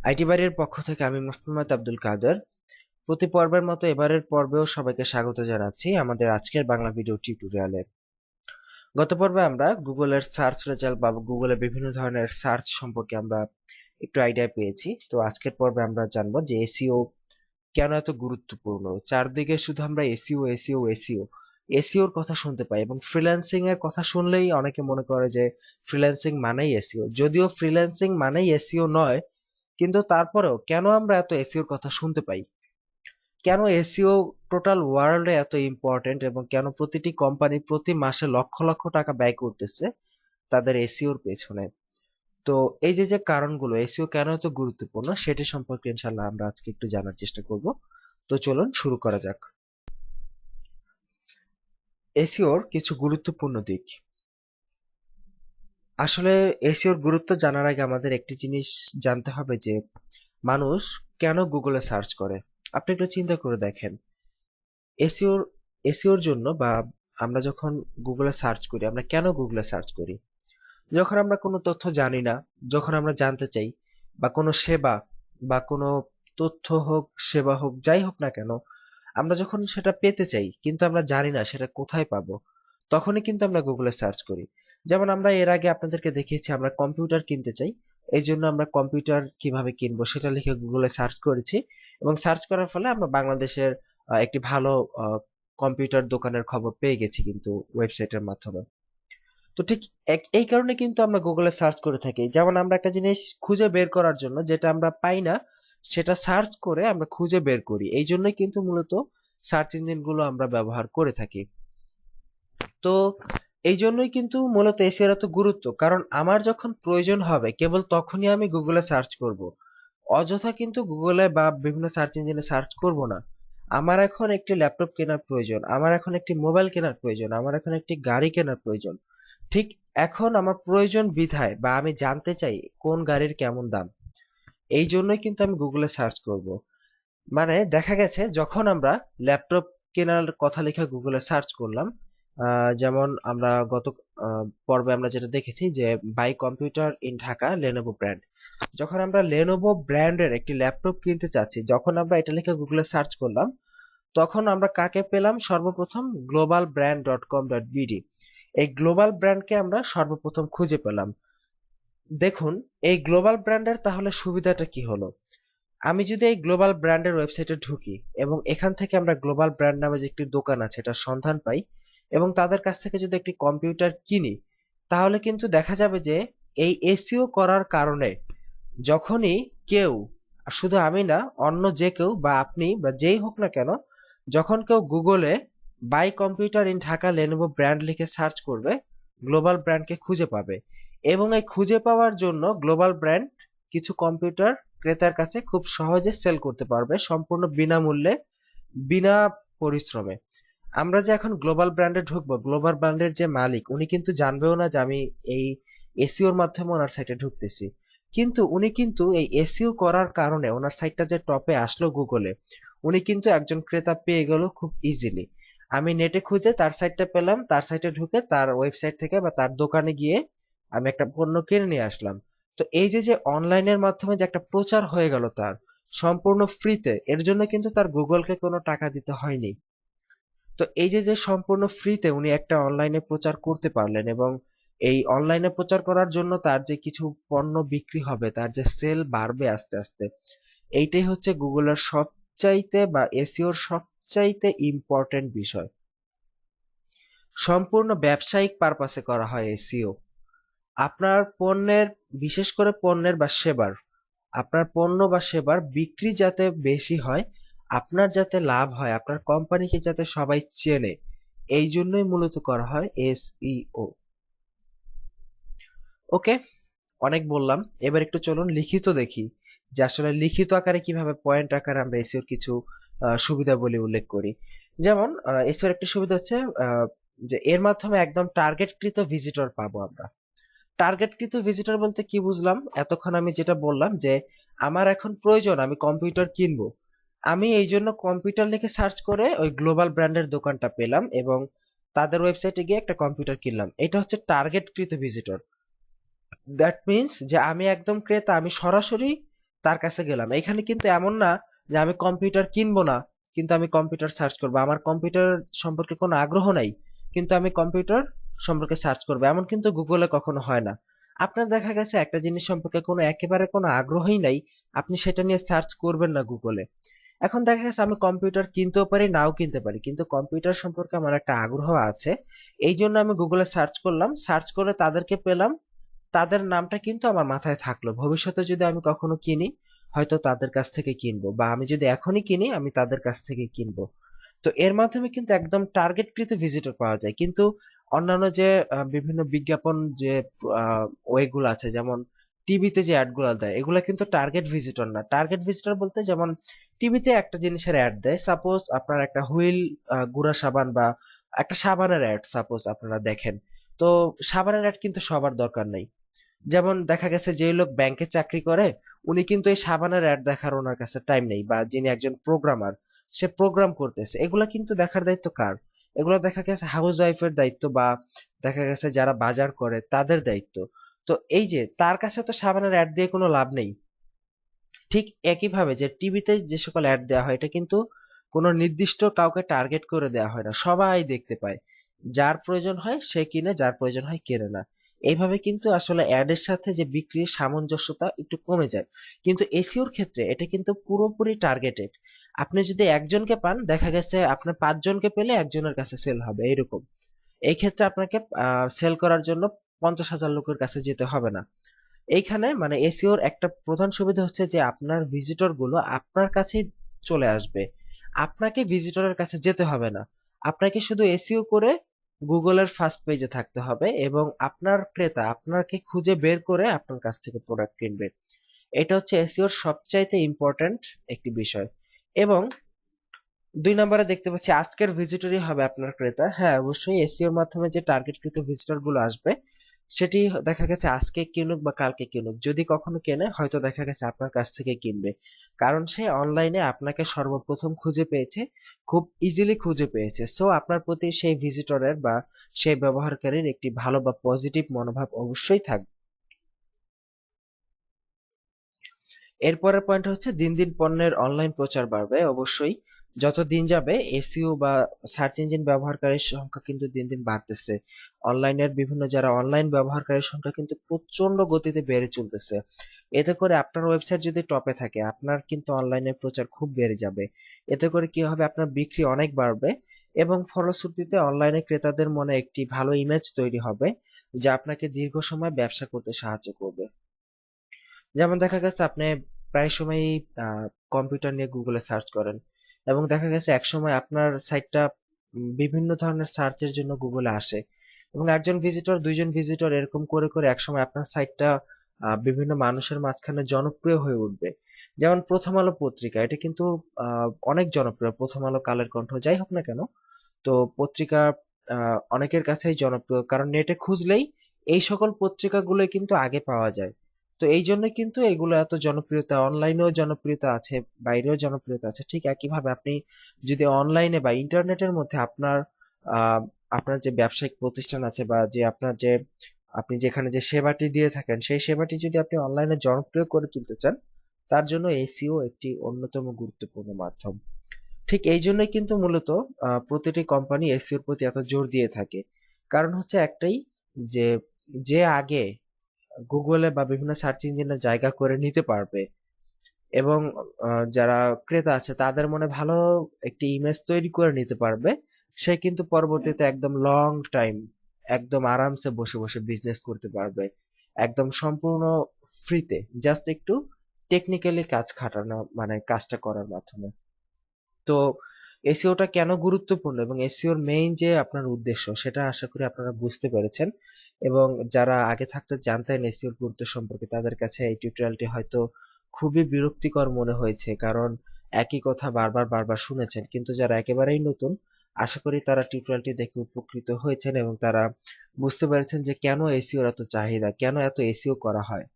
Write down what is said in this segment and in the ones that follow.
IT বাড়ির পক্ষ থেকে আমি মোহাম্মদ আব্দুল কাদের। প্রতি পর্বের মতো এবারের পর্বেও সবাইকে স্বাগত জানাচ্ছি আমাদের আজকের বাংলা ভিডিও টিউটোরিয়ালে গত পর্বে আমরা গুগলের সার্চ রেজাল্ট বা গুগলে বিভিন্ন ধরনের সার্চ সম্পর্কে আমরা একটু আইডিয়া পেয়েছি। তো আজকের পর্বে আমরা জানব যে এসিও কেন এত গুরুত্বপূর্ণ? চারদিকে শুধু আমরা এসিও এসিও এসিও এসিওর কথা শুনতে পাই এবং ফ্রিল্যান্সিং এর কথা শুনলেই অনেকে মনে করে যে ফ্রিল্যান্সিং মানেই এসিও যদিও ফ্রিল্যান্সিং মানেই এসিও নয় কিন্তু তারপরেও কেন আমরা এত এসিওর কথা শুনতে পাই? কেন এসিও টোটাল ওয়ার্ল্ডে এত ইম্পর্টেন্ট এবং কেন প্রতিটি কোম্পানি প্রতি মাসে লক্ষ লক্ষ টাকা ব্যয় করতেছে তাদের এসিওর পেছনে? তো এই যে যে কারণগুলো এসিও কেন এত গুরুত্বপূর্ণ সেটি সম্পর্কে ইনশাল্লাহ আমরা আজকে একটু জানার চেষ্টা করব। তো চলুন শুরু করা যাক। এসিওর কিছু গুরুত্বপূর্ণ দিক। আসলে এসিওর গুরুত্ব জানার আগে আমাদের একটি জিনিস জানতে হবে যে, মানুষ কেন গুগলে সার্চ করে? আপনি একটু চিন্তা করে দেখেন। এসিওর এসিওর জন্য বা আমরা যখন গুগলে সার্চ করি, আমরা কেন গুগলে সার্চ করি? যখন আমরা কোনো তথ্য জানি না, যখন আমরা জানতে চাই, বা কোনো সেবা, বা কোনো তথ্য হোক, সেবা হোক, যাই হোক না কেন, আমরা যখন সেটা পেতে চাই, কিন্তু আমরা জানি না সেটা কোথায় পাবো, তখনই কিন্তু আমরা গুগলে সার্চ করি। যেমন আমরা এর আগে আপনাদেরকে দেখিয়েছি, আমরা কম্পিউটার কিনতে চাই। এই জন্য আমরা কম্পিউটার কীভাবে কিনবো সেটা লিখে গুগলে সার্চ করেছি এবং সার্চ করার ফলে আমরা বাংলাদেশের একটি ভালো কম্পিউটার দোকানের খবর পেয়ে গেছি কিন্তু ওয়েবসাইটের মাধ্যমে। তো ঠিক এই কারণে কিন্তু আমরা গুগলে সার্চ করে থাকি। যেমন আমরা একটা জিনিস খুঁজে বের করার জন্য যেটা আমরা পাই না, সেটা সার্চ করে আমরা খুঁজে বের করি। এই জন্যই কিন্তু মূলত সার্চ ইঞ্জিনগুলো আমরা ব্যবহার করে থাকি। তো এই জন্যই কিন্তু মূলত এসিওর এত গুরুত্ব, কারণ আমার যখন প্রয়োজন হবে, কেবল তখনই আমি গুগলে সার্চ করব। অযথা কিন্তু গুগলে বা বিভিন্ন সার্চ ইঞ্জিনে সার্চ করব না। আমার এখন একটি ল্যাপটপ কেনার প্রয়োজন, আমার এখন একটি মোবাইল কেনার প্রয়োজন, আমার এখন একটি গাড়ি কেনার প্রয়োজন। ঠিক এখন আমার প্রয়োজন বিধায় বা আমি জানতে চাই কোন গাড়ির কেমন দাম। এই জন্যই কিন্তু আমি গুগলে সার্চ করব। মানে দেখা গেছে, যখন আমরা ল্যাপটপ কেনার কথা লেখা গুগলে সার্চ করলাম যেমন আমরা গত পর্বে আমরা যেটা দেখেছি যে buy computer in Dhaka Lenovo brand যখন আমরা লেনোভো ব্র্যান্ডের একটি ল্যাপটপ কিনতে চাচ্ছি, যখন আমরা এটা লিখে গুগলে সার্চ করলাম, তখন আমরা কাকে পেলাম? সর্বপ্রথম global brand dot com dot BD এই গ্লোবাল ব্র্যান্ডকে আমরা সর্বপ্রথম খুঁজে পেলাম। দেখুন, এই গ্লোবাল ব্র্যান্ডের তাহলে সুবিধাটা কি হলো? আমি যদি এই গ্লোবাল ব্র্যান্ডের ওয়েবসাইটে ঢুকি এবং এখান থেকে আমরা গ্লোবাল ব্র্যান্ড নামে যে একটি দোকান আছে, এটার সন্ধান পাই এবং তাদের কাছ থেকে যদি একটি কম্পিউটার কিনি, তাহলে কিন্তু দেখা যাবে যে এই এসিও করার কারণে যখনই কেউ, শুধু আমি না, অন্য যে কেউ বা আপনি বা যেই হোক না কেন, যখন কেউ গুগলে buy computer in Dhaka Lenovo brand লিখে সার্চ করবে, গ্লোবাল ব্র্যান্ডকে খুঁজে পাবে। এবং এই খুঁজে পাওয়ার জন্য গ্লোবাল ব্র্যান্ড কিছু কম্পিউটার ক্রেতার কাছে খুব সহজে সেল করতে পারবে, সম্পূর্ণ বিনামূল্যে, বিনা পরিশ্রমে। আমরা যে এখন গ্লোবাল ব্র্যান্ডে ঢুকবো গ্লোবাল ব্র্যান্ডের যে মালিক, উনি কিন্তু জানবেও না যে আমি এই এসিওর মাধ্যমে ওনার সাইটে ঢুকতেছি। কিন্তু উনি কিন্তু এই এসিও করার কারণে ওনার সাইটটা যে টপে আসলো গুগলে উনি কিন্তু একজন ক্রেতা পেয়ে গেল খুব ইজিলি আমি নেটে খুঁজে তার সাইটটা পেলাম, তার সাইটে ঢুকে তার ওয়েবসাইট থেকে বা তার দোকানে গিয়ে আমি একটা পণ্য কিনে নিয়ে আসলাম। তো এই যে যে অনলাইনের মাধ্যমে যে একটা প্রচার হয়ে গেল তার, সম্পূর্ণ ফ্রিতে এর জন্য কিন্তু তার গুগলকে কোনো টাকা দিতে হয়নি। তো এই যে যে সম্পূর্ণ ফ্রিতে উনি একটা অনলাইনে প্রচার করতে পারলেন এবং এই অনলাইনে প্রচার করার জন্য তার যে কিছু পণ্য বিক্রি হবে, তার যে সেল বাড়বে আস্তে আস্তে, এইটাই হচ্ছে গুগলের সবচাইতে বা এসিওর সবচাইতে ইম্পর্টেন্ট বিষয়। সম্পূর্ণ ব্যবসায়িক পারপাসে করা হয় এসিও আপনার পণ্যের, বিশেষ করে পণ্যের বা সেবার, আপনার পণ্য বা সেবার বিক্রি যাতে বেশি হয় আপনার যাতে লাভ হয়, আপনার কোম্পানিকে যাতে সবাই চেনে, এই জন্যই মূলত করা হয় এসইও। ওকে, অনেক বললাম। এবার একটু চলুন লিখিত দেখি যে আসলে লিখিত আকারে কীভাবে পয়েন্ট আকারে আমরা এসিওর কিছু সুবিধা বলে উল্লেখ করি। যেমন এসিওর একটা সুবিধা হচ্ছে যে এর মাধ্যমে একদম টার্গেটকৃত ভিজিটর পাবো আমরা। টার্গেটকৃত ভিজিটর বলতে কি বুঝলাম? এতক্ষণ আমি যেটা বললাম যে, আমার এখন প্রয়োজন আমি কম্পিউটার কিনবো। আমি এই জন্য কম্পিউটার লিখে সার্চ করে ওই গ্লোবাল ব্র্যান্ডের দোকানটা পেলাম এবং তাদের ওয়েবসাইটে গিয়ে একটা কম্পিউটার কিনলাম। এটা হচ্ছে টার্গেটকৃত ভিজিটর দ্যাট মিনস যে আমি একদম ক্রেতা, আমি সরাসরি তার কাছে গেলাম। এখানে কিন্তু এমন না যে আমি কম্পিউটার কিনবো না, কিন্তু আমি কম্পিউটার সার্চ করব। আমার কম্পিউটার সম্পর্কে কোনো আগ্রহ নাই, কিন্তু আমি কম্পিউটার সম্পর্কে সার্চ করব। এমন কিন্তু গুগলে কখনো হয় না। আপনার দেখা গেছে একটা জিনিস সম্পর্কে কোনো একেবারে কোনো আগ্রহই নাই, আপনি সেটা নিয়ে সার্চ করবেন না গুগলে এখন দেখা গেছে আমি কম্পিউটার কিনতেও পারি, নাও কিনতে পারি। কিন্তু কম্পিউটার সম্পর্কে আমার একটা আগ্রহ আছে। এই জন্য আমি গুগলে সার্চ করলাম। সার্চ করে তাদেরকে পেলাম। তাদের নামটা কিন্তু আমার মাথায় থাকল। ভবিষ্যতে যদি আমি কখনো কিনি, হয়তো তাদের কাছ থেকে কিনবো। বা আমি যদি এখনই কিনি, আমি তাদের কাছ থেকে কিনবো। তো এর মাধ্যমে কিন্তু একদম টার্গেটকৃত ভিজিটর পাওয়া যায়। কিন্তু অন্যান্য যে বিভিন্ন বিজ্ঞাপন যে ওয়েগুলো আছে, যেমন টিভিতে যে অ্যাডগুলো দেয়, এগুলো কিন্তু টার্গেট ভিজিটর না। টার্গেট ভিজিটর বলতে যেমন টিভিতে একটা জিনিসের অ্যাড দেয়। সাপোজ আপনার একটা হুইল গুঁড়া সাবান বা একটা সাবানের অ্যাড সাপোজ আপনারা দেখেন। তো সাবানের অ্যাড কিন্তু সবার দরকার নেই। যেমন দেখা গেছে যে লোক ব্যাংকে চাকরি করে, উনি কিন্তু এই সাবানের অ্যাড দেখার ওনার কাছে টাইম নেই বা যিনি একজন প্রোগ্রামার সে প্রোগ্রাম করতেছে। এগুলা কিন্তু দেখার দায়িত্ব কার? এগুলো দেখা গেছে হাউস ওয়াইফের দায়িত্ব বা দেখা গেছে যারা বাজার করে, তাদের দায়িত্ব। তো এই যে, তার কাছে তো সাবানের অ্যাড দিয়ে কোনো লাভ নেই। ঠিক একইভাবে যে টিভিতে যে সকল অ্যাড দেওয়া হয়, এটা কিন্তু কোনো নির্দিষ্ট কাউকে টার্গেট করে দেওয়া হয় না। সবাই দেখতে পায়। যার প্রয়োজন হয় সে কিনে, যার প্রয়োজন হয় কেনে না। এইভাবে কিন্তু আসলে অ্যাডের সাথে যে বিক্রির সামঞ্জস্যতা একটু কমে যায়। কিন্তু এসিওর ক্ষেত্রে এটা কিন্তু পুরোপুরি টার্গেটেড আপনি যদি একজনকে পান, দেখা গেছে আপনার পাঁচজনকে পেলে একজনের কাছে সেল হবে এরকম এই ক্ষেত্রে আপনাকে সেল করার জন্য পঞ্চাশ হাজার লোকের কাছে যেতে হবে না। এইখানে মানে এসিওর একটা প্রধান সুবিধা হচ্ছে যে আপনার ভিজিটরগুলো আপনার কাছেই চলে আসবে। আপনাকে ভিজিটরের কাছে যেতে হবে না। আপনাকে শুধু এসিও করে গুগলের ফার্স্ট পেজে থাকতে হবে এবং আপনার ক্রেতা আপনাকে খুঁজে বের করে আপনার কাছ থেকে প্রোডাক্ট কিনবে। এটা হচ্ছে এসিওর সবচাইতে ইম্পর্ট্যান্ট একটি বিষয়। এবং দুই নম্বরে দেখতে পাচ্ছি, আজকের ভিজিটরই হবে আপনার ক্রেতা। হ্যাঁ অবশ্যই এসিওর মাধ্যমে যে টার্গেটকৃত ভিজিটরগুলো আসবে সেটি দেখা গেছে আজকে কিনুক বা কালকে কিনুক। যদি কখনো কেনে, হয়তো দেখা গেছে আপনার কাছ থেকে কিনবে। কারণ সে অনলাইনে আপনাকে সর্বপ্রথম খুঁজে পেয়েছে, খুব ইজিলি খুঁজে পেয়েছে। সো আপনার প্রতি সেই ভিজিটরের বা সেই ব্যবহারকারীর একটি ভালো বা পজিটিভ মনোভাব অবশ্যই থাকবে এরপরের পয়েন্ট হচ্ছে, দিন দিন পণ্যের অনলাইন প্রচার বাড়বে। অবশ্যই যত দিন যাবে এসইও বা সার্চ ইঞ্জিন ব্যবহারকারীর সংখ্যা কিন্তু দিন দিন বাড়তেছে। অনলাইনের বিভিন্ন যারা অনলাইন ব্যবহারকারীর সংখ্যা কিন্তু প্রচণ্ড গতিতে বেড়ে চলতেছে। এতে করে আপনার ওয়েবসাইট যদি টপে থাকে, আপনার কিন্তু অনলাইনের প্রচার খুব বেড়ে যাবে। এতে করে কি হবে? আপনার বিক্রি অনেক বাড়বে এবং ফলশ্রুতিতে অনলাইনে ক্রেতাদের মনে একটি ভালো ইমেজ তৈরি হবে, যা আপনাকে দীর্ঘ সময় ব্যবসা করতে সাহায্য করবে। যেমন দেখা গেছে, আপনি প্রায় সময়ই কম্পিউটার নিয়ে গুগলে সার্চ করেন। এবং দেখা গেছে একসময় আপনার সাইটটা বিভিন্ন ধরনের সার্চের জন্য গুগলে আসে। এবং একজন ভিজিটর দুইজন ভিজিটর এরকম করে করে একসময় আপনার সাইটটা বিভিন্ন মানুষের মাঝখানে জনপ্রিয় হয়ে উঠবে। যেমন প্রথম আলো পত্রিকা, এটা কিন্তু অনেক জনপ্রিয়। প্রথম আলো কালের কণ্ঠ, যাই হোক না কেন, তো পত্রিকা অনেকের কাছেই জনপ্রিয়। কারণ নেটে খুঁজলেই এই সকল পত্রিকাগুলো কিন্তু আগে পাওয়া যায়। তো এই জন্য কিন্তু এগুলো এত জনপ্রিয়তা অনলাইনেও জনপ্রিয়তা আছে, বাইরেও জনপ্রিয়তা আছে। ঠিক একইভাবে আপনি যদি অনলাইনে বা ইন্টারনেটের মধ্যে আপনার আপনার যে ব্যবসায়িক প্রতিষ্ঠান আছে বা যে আপনার যে, আপনি যেখানে যে সেবাটি দিয়ে থাকেন, সেই সেবাটি যদি আপনি অনলাইনে জনপ্রিয় করে তুলতে চান, তার জন্য এসিও একটি অন্যতম গুরুত্বপূর্ণ মাধ্যম। ঠিক এই জন্যই কিন্তু মূলত প্রতিটি কোম্পানি এসিওর প্রতি এত জোর দিয়ে থাকে। কারণ হচ্ছে একটাই যে যে আগে গুগলে বা বিভিন্ন সার্চ ইঞ্জিনে জায়গা করে নিতে পারবে। এবং যারা ক্রেতা আছে, তাদের মনে ভালো একটি ইমেজ তৈরি করে নিতে পারবে। সে কিন্তু পরবর্তীতে একদম লং টাইম একদম আরামসে বসে বসে বিজনেস করতে পারবে। একদম সম্পূর্ণ ফ্রিতে জাস্ট একটু টেকনিক্যালি কাজ খাটানো মানে কাজটা করার মাধ্যমে। তো এসিওটা কেন গুরুত্বপূর্ণ? এবং এসিওর মেইন যে আপনার উদ্দেশ্য, সেটা আশা করি আপনারা বুঝতে পেরেছেন। এবং যারা আগে থাকতে জানতেন এসিওর গুরুত্ব সম্পর্কে, তাদের কাছে এই টিউটোরিয়ালটি হয়তো খুবই বিরক্তিকর মনে হয়েছে, কারণ একই কথা বারবার বারবার শুনেছেন। কিন্তু যারা একেবারেই নতুন, আশা করি তারা টিউটোরিয়ালটি দেখে উপকৃত হয়েছেন এবং তারা বুঝতে পেরেছেন যে কেন এসিওর এত চাহিদা, কেন এত এসিও করা হয়।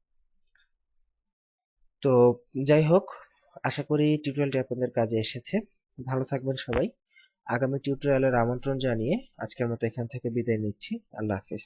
তো যাই হোক, আশা করি টিউটোরিয়ালটি আপনাদের কাজে এসেছে। ভালো থাকবেন সবাই। আগামী টিউটোরিয়ালের আমন্ত্রণ জানিয়ে আজকের মতো এখান থেকে বিদায় নিচ্ছি। আল্লাহ হাফিজ।